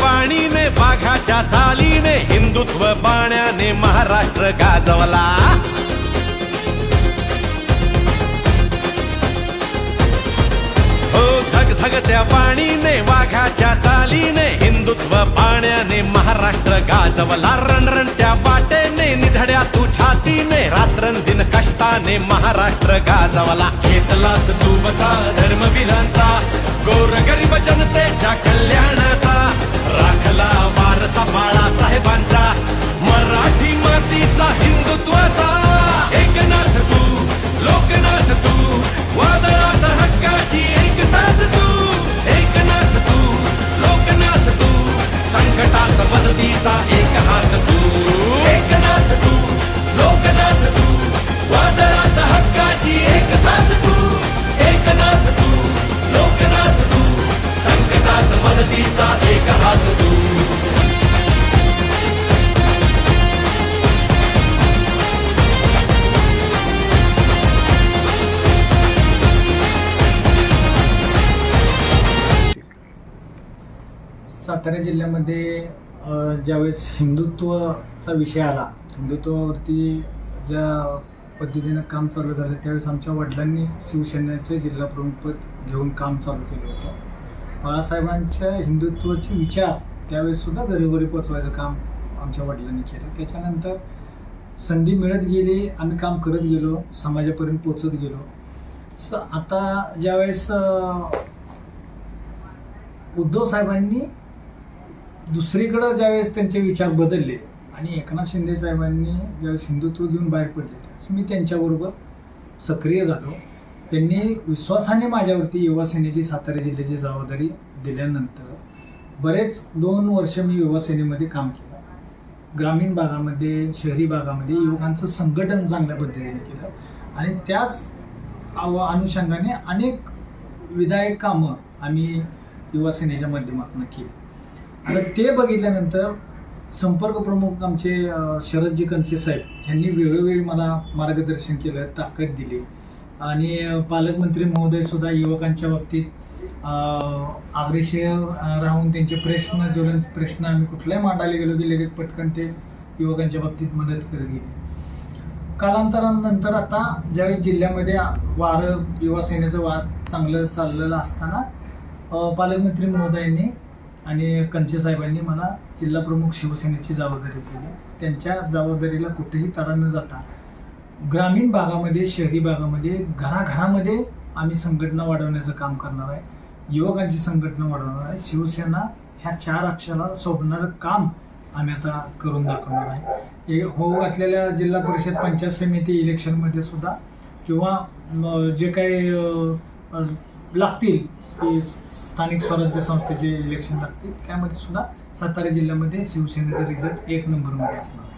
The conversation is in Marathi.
वाणीने हो, वाघाच्या चालीने हिंदुत्व बाण्याने महाराष्ट्र गाजवला. हो थग त्या वाणीने वाघाच्या चालीने हिंदुत्व बाण्याने महाराष्ट्र गाजवला. रणरण त्या वाटेने निधड्या तू छातीने रात्रंदिन कष्टाने महाराष्ट्र गाजवला. घेतलास तू वसा धर्मवीरांचा गोर गरीब जनतेच्या कल्याण संकटात एक हात तू. सातारा जिल्ह्यामध्ये ज्यावेळेस हिंदुत्वचा विषय आला हिंदुत्वावरती ज्या पद्धतीनं काम चालू झालं त्यावेळेस आमच्या वडिलांनी शिवसेनेचे जिल्हा प्रमुखपद घेऊन काम चालू केलं होतं. बाळासाहेबांच्या हिंदुत्वाचे विचार त्यावेळेस सुद्धा घरोघरी पोचवायचं काम आमच्या वडिलांनी केलं. त्याच्यानंतर संधी मिळत गेली आम्ही काम करत गेलो समाजापर्यंत पोचत गेलो. स आता ज्यावेळेस उद्धव साहेबांनी दुसरीकडं ज्यावेळेस त्यांचे विचार बदलले आणि एकनाथ शिंदे साहेबांनी ज्यावेळेस हिंदुत्व घेऊन बाहेर पडले त्यावेळेस मी त्यांच्याबरोबर सक्रिय झालो. त्यांनी विश्वासाने माझ्यावरती युवा सेनेची सातारा जिल्ह्याची जबाबदारी दिल्यानंतर बरेच दोन वर्ष मी युवा सेनेमध्ये काम केलं. ग्रामीण भागामध्ये शहरी भागामध्ये युवकांचं संघटन चांगल्या पद्धतीने केलं. आणि त्याच आव- अनुषंगाने अनेक विधायक कामं आम्ही युवा सेनेच्या माध्यमातून केली. आता ते बघितल्यानंतर संपर्क प्रमुख आमचे शरदजी कंचे साहेब यांनी वेळोवेळी मला मार्गदर्शन केलं ताकद दिली. आणि पालकमंत्री महोदय सुद्धा युवकांच्या बाबतीत आग्रेशीय राहून त्यांचे प्रश्न ज्वलन प्रश्न आम्ही कुठल्याही मांडायला गेलो की लगेच पटकन ते युवकांच्या बाबतीत मदत करत गेले. कालांतरानंतर आता ज्यावेळी जिल्ह्यामध्ये वारं युवा सेनेचं वाद चांगलं चाललेलं असताना पालकमंत्री महोदयांनी आणि कंचे साहेबांनी मला जिल्हा प्रमुख शिवसेनेची जबाबदारी दिली त्यांच्या जबाबदारीला कुठेही तडा न जाता ग्रामीण भागामध्ये शहरी भागामध्ये घराघरामध्ये आम्ही संघटना वाढवण्याचं काम करणार आहे. युवकांची संघटना वाढवणार आहे. शिवसेना ह्या चार अक्षराला शोभणारं काम आम्ही आता करून दाखवणार आहे. हे होऊ घातलेल्या जिल्हा परिषद पंचायत समिती इलेक्शनमध्ये सुद्धा किंवा जे काही लागतील स्थानिक स्वराज्य संस्थेचे इलेक्शन लागतील त्यामध्ये सुद्धा सातारा जिल्ह्यामध्ये शिवसेनेचा रिझल्ट एक नंबरमध्ये असणार